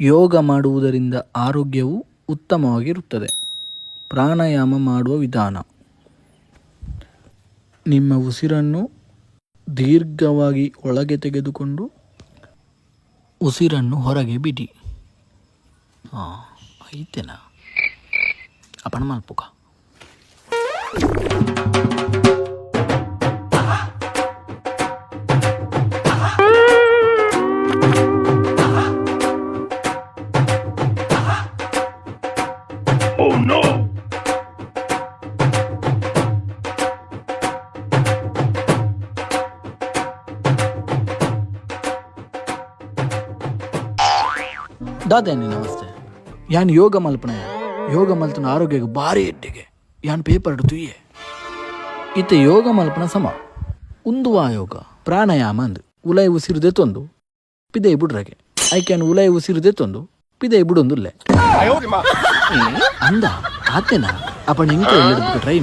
ಯೋಗ ಮಾಡುವುದರಿಂದ ಆರೋಗ್ಯವು ಉತ್ತಮವಾಗಿರುತ್ತದೆ. ಪ್ರಾಣಾಯಾಮ ಮಾಡುವ ವಿಧಾನ. ನಿಮ್ಮ ಉಸಿರನ್ನು ದೀರ್ಘವಾಗಿ ಒಳಗೆ ತೆಗೆದುಕೊಂಡು ಉಸಿರನ್ನು ಹೊರಗೆ ಬಿಡಿ. ಹಾಂ ಐತೆನಾ? ಅಪಣ ಮಲ್ಪುಕ ದಾದೇನಿ, ನಮಸ್ತೆ. ಯಾನ್ ಯೋಗ ಮಲ್ಪನೆ ಯೋಗ ಮಲ್ತನ ಆರೋಗ್ಯಕ್ಕೆ ಭಾರಿ ಎಟ್ಟಿಗೆ. ಯಾನ್ ಪೇಪರ್ ತುಯ್ಯೆ. ಇತ್ತೆ ಯೋಗ ಮಲ್ಪನ ಸಮ. ಉಂದು ಯೋಗ, ಪ್ರಾಣಾಯಾಮ ಅಂದು. ಉಲೈ ಉಸಿರುದೆ ತೊಂದು. ಪಿದೈ ಬುಡ್ರಗೆ ಕ್ಯಾನ್ ಉಲೈ ಉಸಿರುದೆ ತೊಂದು. ಪಿದೆ ಬಿಡೊಂದುಲ್ಲೆ ಅಂದ ಆತೇನಾ ಅಪ್ಪಣ ಇಂಕ ಎಲ್ಲದಕ್ಕೆ ಟ್ರೈ